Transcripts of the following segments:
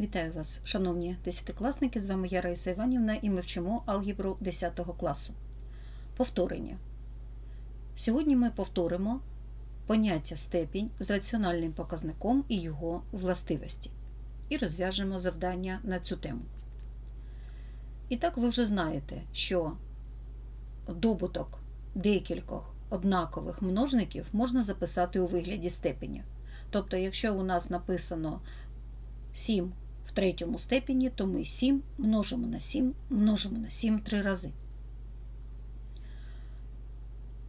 Вітаю вас, шановні десятикласники! З вами я Раїса Іванівна і ми вчимо алгебру 10 класу. Повторення. Сьогодні ми повторимо поняття степінь з раціональним показником і його властивості. І розв'яжемо завдання на цю тему. І так ви вже знаєте, що добуток декількох однакових множників можна записати у вигляді степеня. Тобто, якщо у нас написано 7 в третьому степені, то ми 7 множимо на 7, множимо на 7 три рази.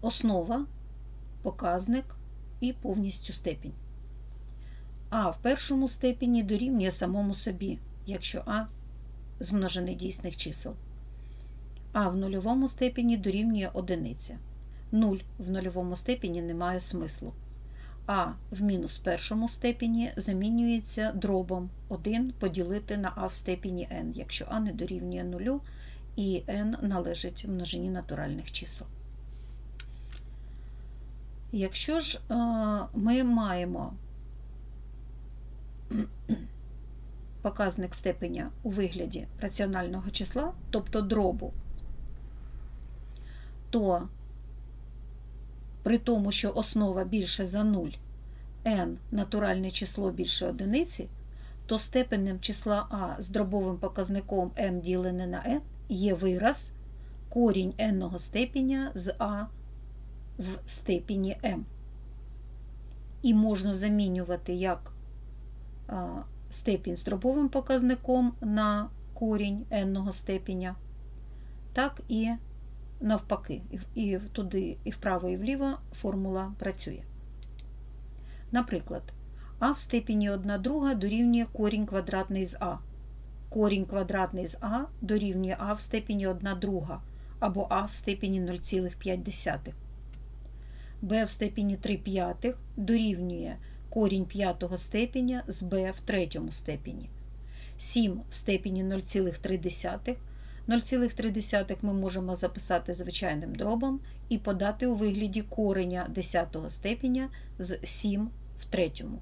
Основа, показник і повністю степінь. А в першому степені дорівнює самому собі, якщо А з множини дійсних чисел. А в нульовому степені дорівнює одиниця. 0 в нульовому степені не має смислу. А в мінус першому степені замінюється дробом 1 поділити на А в степені n, якщо А не дорівнює 0 і n належить множині натуральних чисел. Якщо ж е, ми маємо показник степеня у вигляді раціонального числа, тобто дробу, то при тому, що основа більше за 0, n натуральне число більше одиниці, то степенем числа А з дробовим показником m ділене на n є вираз корінь n степеня з А в степені m. І можна замінювати як степінь з дробовим показником на корінь n степеня, так і навпаки, і туди, і вправо, і вліво формула працює. Наприклад, а в степені 1 друга дорівнює корінь квадратний з А. Корінь квадратний з А дорівнює А в степені 1 друга або А в степені 0,5. Б в степені 3 п'ятих дорівнює корінь п'ятого степеня з Б в третьому степені. 7 в степені 0,3 0,3 ми можемо записати звичайним дробом і подати у вигляді кореня 10 степеня з 7 в третьому.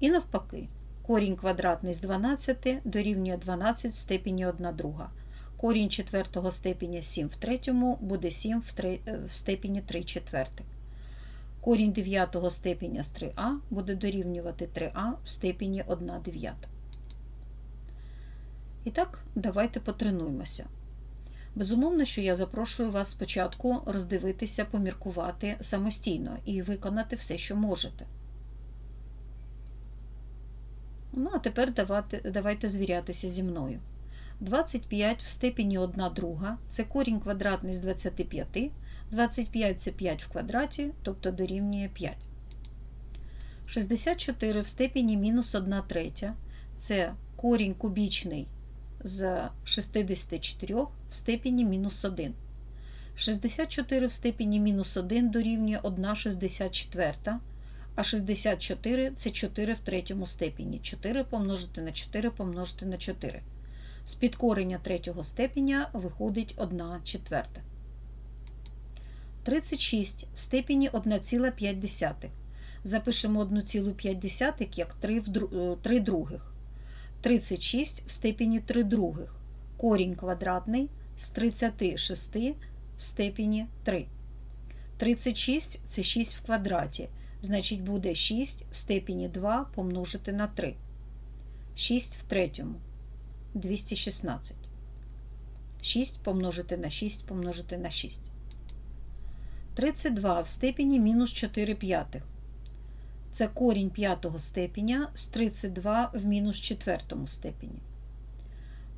І навпаки, корінь квадратний з 12 дорівнює 12 в степені 1 друга. Корінь 4 степеня 7 в третьому буде 7 в, 3, в степені 3 четвертих. Корінь 9 степеня з 3а буде дорівнювати 3а в степені 1 дев'ята. І так, давайте потренуємося. Безумовно, що я запрошую вас спочатку роздивитися, поміркувати самостійно і виконати все, що можете. Ну, а тепер давайте, давайте звірятися зі мною. 25 в степені 1 друга це корінь квадратний з 25. 25 це 5 в квадраті, тобто дорівнює 5. 64 в степені мінус 1 третя це корінь кубічний з 64 в степені мінус 1. 64 в степені мінус 1 дорівнює 1 64, а 64 це 4 в третьому степені. 4 помножити на 4 помножити на 4. З підкорення третього степеня виходить 1 четверта. 36 в степені 1,5. Запишемо 1,5 як 3, в 3 других. 36 в степені 3 других. Корінь квадратний з 36 в степені 3. 36 це 6 в квадраті. Значить, буде 6 в степені 2 помножити на 3. 6 в третьому. 216. 6 помножити на 6 помножити на 6. 32 в степені мінус 4 п'ятих. Це корінь п'ятого степеня з 32 в мінус четвертому степені.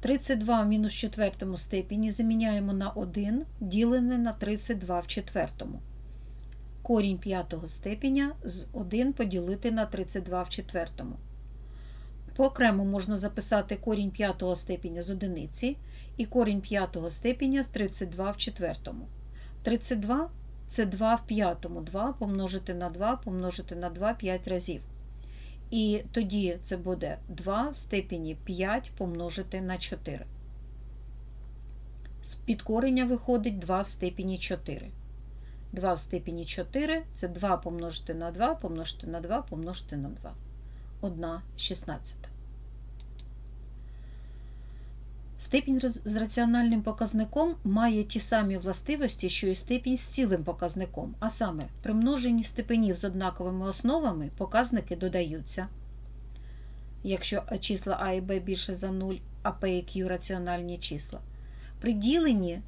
32 в мінус четвертому степені заміняємо на 1, ділене на 32 в четвертому. Корінь п'ятого степеня з 1 поділити на 32 в четвертому. Поокремо можна записати корінь п'ятого степеня з одиниці і корінь п'ятого степеня з 32 в четвертому. 32 це 2 в п'ятому, 2 помножити на 2 помножити на 2 5 разів. І тоді це буде 2 в степені 5 помножити на 4. З підкорення виходить 2 в степені 4. 2 в степені 4 це 2 помножити на 2 помножити на 2 помножити на 2. 1 шістнадцята. Степінь з раціональним показником має ті самі властивості, що і степінь з цілим показником, а саме при множенні степенів з однаковими основами показники додаються. Якщо числа А і Б більше за 0, а П і Q раціональні числа. При діленні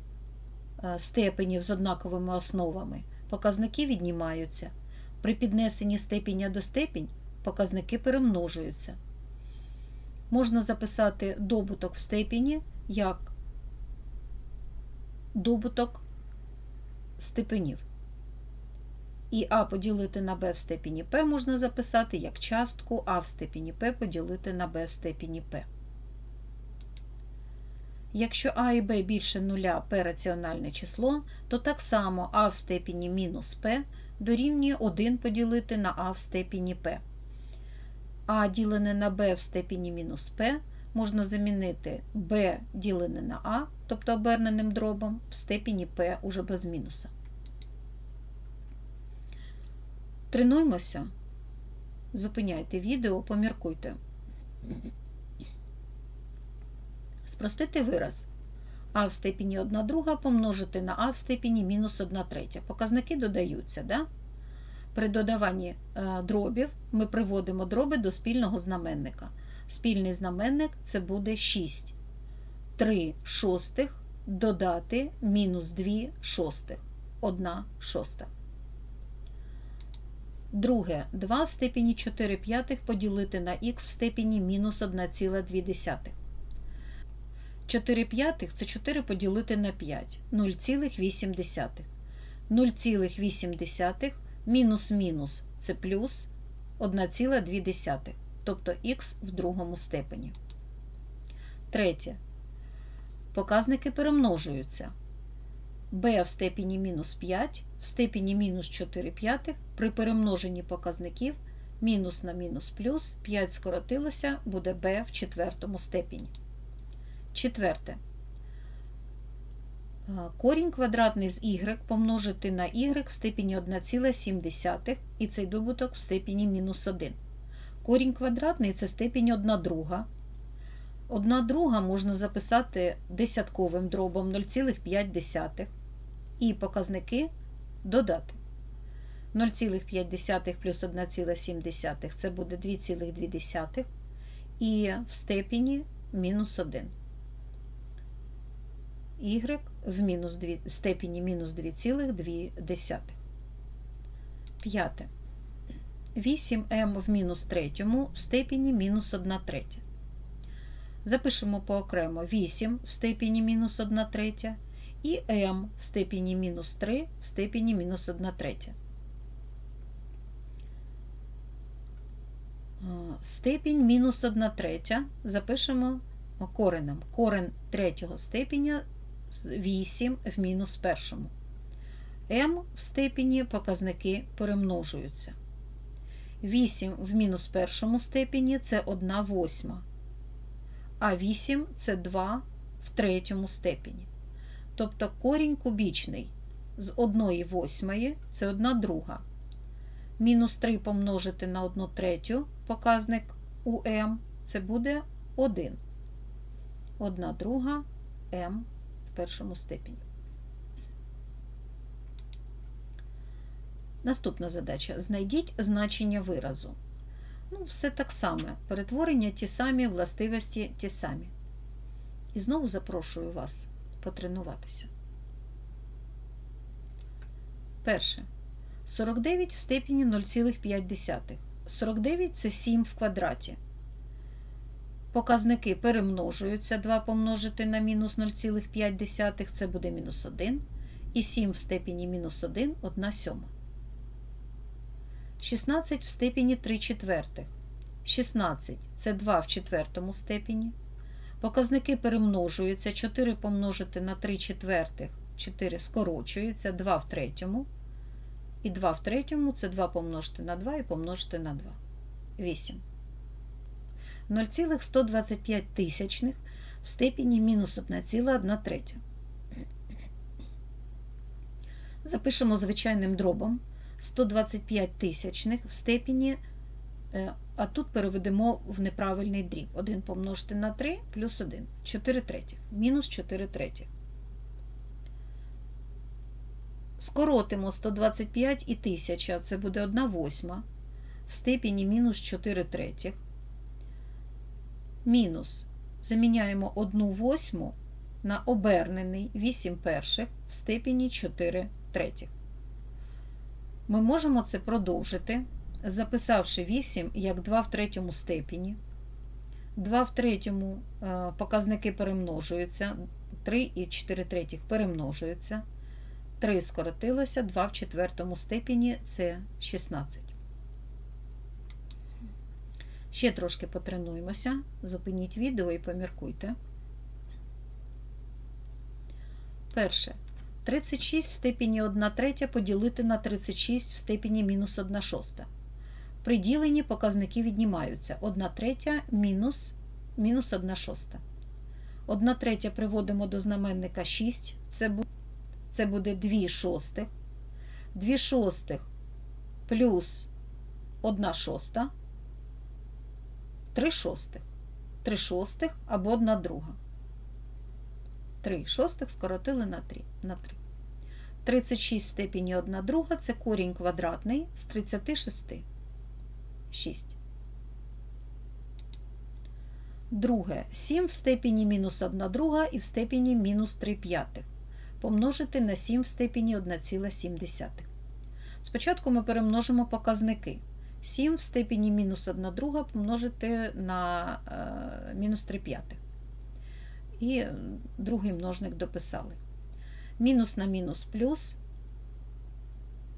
е, степенів з однаковими основами показники віднімаються. При піднесенні степеня до степінь показники перемножуються. Можна записати добуток в степені як добуток степенів. І А поділити на Б в степені П можна записати як частку А в степені П поділити на Б в степені П. Якщо А і Б більше нуля П раціональне число, то так само А в степені мінус П дорівнює 1 поділити на А в степені П. А ділене на Б в степені мінус П можна замінити Б ділене на А, тобто оберненим дробом, в степені П уже без мінуса. Тренуємося. Зупиняйте відео, поміркуйте. Спростити вираз. А в степені 1 друга помножити на А в степені мінус 1 третя. Показники додаються, да? При додаванні е, дробів ми приводимо дроби до спільного знаменника. Спільний знаменник це буде 6. 3 шостих додати мінус 2 шостих. 1 шоста. Друге, 2 в степені 4 п'ятих поділити на х в степені мінус 1,2. 4 п'ятих це 4 поділити на 5. 0,8. 0,8 мінус мінус це плюс 1,2, тобто х в другому степені. Третє. Показники перемножуються. b в степені мінус 5 в степені мінус 4 п'ятих при перемноженні показників мінус на мінус плюс 5 скоротилося, буде b в четвертому степені. Четверте. Корінь квадратний з y помножити на y в степені 1,7 і цей добуток в степені мінус 1. Корінь квадратний це степінь 1 друга. 1 друга можна записати десятковим дробом 0,5 і показники додати. 0,5 плюс 1,7 це буде 2,2 і в степені мінус 1 y в мінус 2, степені мінус 2,2. П'яте. 8m в мінус третьому в степені мінус 1 третя. Запишемо поокремо 8 в степені мінус 1 третя і m в степені мінус 3 в степені мінус 1 третя. Степінь мінус 1 третя запишемо коренем. Корень третього степеня 8 в мінус першому. m в степені показники перемножуються. 8 в мінус першому степені це 1 восьма, а 8 це 2 в третьому степені. Тобто корінь кубічний з 1 восьмої це 1 друга. Мінус 3 помножити на 1 третю показник у m це буде 1. 1 друга в першому степені. Наступна задача. Знайдіть значення виразу. Ну, все так само. Перетворення ті самі, властивості ті самі. І знову запрошую вас потренуватися. Перше. 49 в степені 0,5. 49 це 7 в квадраті. Показники перемножуються 2 помножити на мінус 0,5, це буде мінус 1. І 7 в степені мінус 1 1 сьома. 16 в степені 3 четвертих. 16 це 2 в четвертому степені. Показники перемножуються. 4 помножити на 3 четвертих, 4 скорочується, 2 в третьому. І 2 в третьому це 2 помножити на 2 і помножити на 2. 8. 0,125 тисячних в степені мінус 1,1 третя. Запишемо звичайним дробом 125 тисячних в степені а тут переведемо в неправильний дріб. 1 помножити на 3 плюс 1. 4 третіх. Мінус 4 третіх. Скоротимо 125 і 1000, це буде 1 восьма в степені мінус 4 третіх. Мінус. Заміняємо 1 восьму на обернений 8 перших в степені 4 третіх. Ми можемо це продовжити, записавши 8 як 2 в третьому степені. 2 в третьому е, показники перемножуються, 3 і 4 третіх перемножуються. 3 скоротилося, 2 в четвертому степені це 16. Ще трошки потренуємося. Зупиніть відео і поміркуйте. Перше. 36 в степені 1 третя поділити на 36 в степені мінус 1 шоста. При діленні показники віднімаються. 1 третя мінус, мінус 1 шоста. 1 третя приводимо до знаменника 6. Це буде, це буде 2 шостих. 2 шостих плюс 1 шоста. 3 шостих. 3 шостих або 1 друга. 3 шостих скоротили на 3. На 3. 36 в степені 1 друга це корінь квадратний з 36. 6. Друге. 7 в степені мінус 1 друга і в степені мінус 3 п'ятих. Помножити на 7 в степені 1,7. Спочатку ми перемножимо показники. 7 в степені мінус 1 друга помножити на е, мінус 3 п'ятих. І другий множник дописали. Мінус на мінус плюс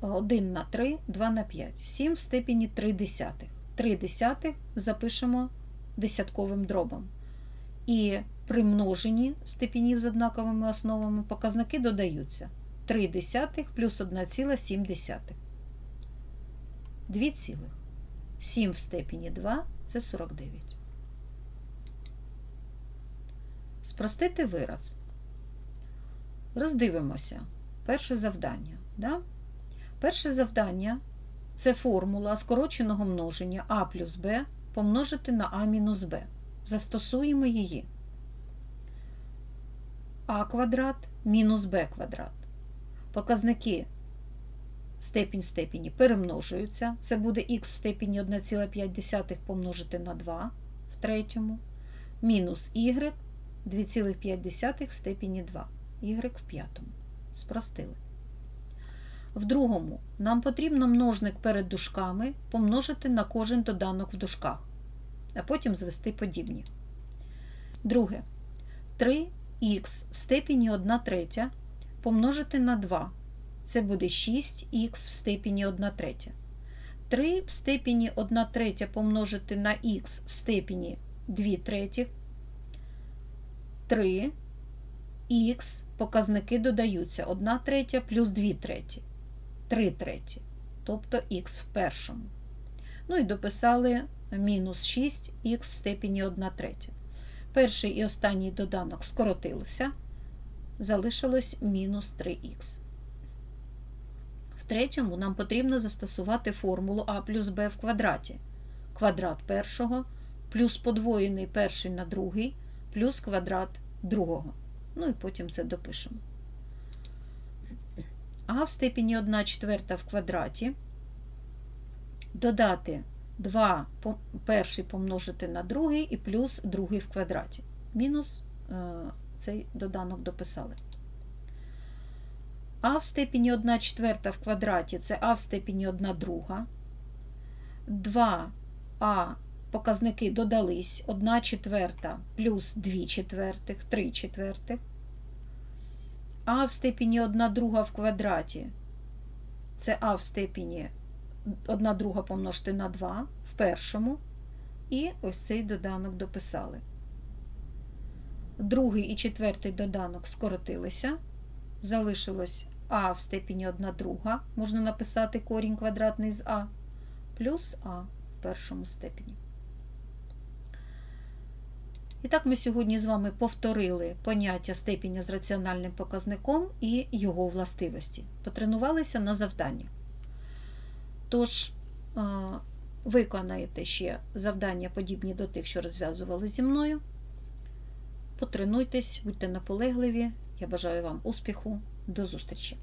1 на 3, 2 на 5. 7 в степені 3 десятих. 3 десятих запишемо десятковим дробом. І при множенні степенів з однаковими основами показники додаються. 3 десятих плюс 1,7. 2 цілих. 7 в степені 2 це 49. Спростити вираз. Роздивимося. Перше завдання. Да? Перше завдання це формула скороченого множення а плюс b помножити на а мінус b. Застосуємо її. а квадрат мінус b квадрат. Показники степінь в степені перемножуються. Це буде х в степені 1,5 помножити на 2 в третьому, мінус y 2,5 в степені 2, y в п'ятому. Спростили. В другому нам потрібно множник перед дужками помножити на кожен доданок в дужках, а потім звести подібні. Друге. 3х в степені 1 третя помножити на 2. Це буде 6х в степені 1 третя. 3 в степені 1 третя помножити на х в степені 2 третіх. 3 х показники додаються 1 третя плюс 2 треті. 3 треті, тобто х в першому. Ну і дописали мінус 6х в степені 1 третя. Перший і останній доданок скоротилося, залишилось мінус 3х. Третьому нам потрібно застосувати формулу а плюс b в квадраті. Квадрат першого плюс подвоєний перший на другий плюс квадрат другого. Ну і потім це допишемо. А в степені 1 четверта в квадраті додати 2 перший помножити на другий і плюс другий в квадраті. Мінус е, цей доданок дописали. А в степені 1 четверта в квадраті це А в степені 1 друга. 2а показники додались 1 четверта плюс 2 четвертих, 3 четвертих. А в степені 1 друга в квадраті. Це А в степені 1 друга помножити на 2 в першому. І ось цей доданок дописали. Другий і четвертий доданок скоротилися. Залишилось А в степені 1 друга. Можна написати корінь квадратний з А, плюс А в першому степені. І так ми сьогодні з вами повторили поняття степеня з раціональним показником і його властивості. Потренувалися на завдання. Тож, виконаєте ще завдання, подібні до тих, що розв'язували зі мною. Потренуйтесь, будьте наполегливі. Я бажаю вам успіху. До зустрічі!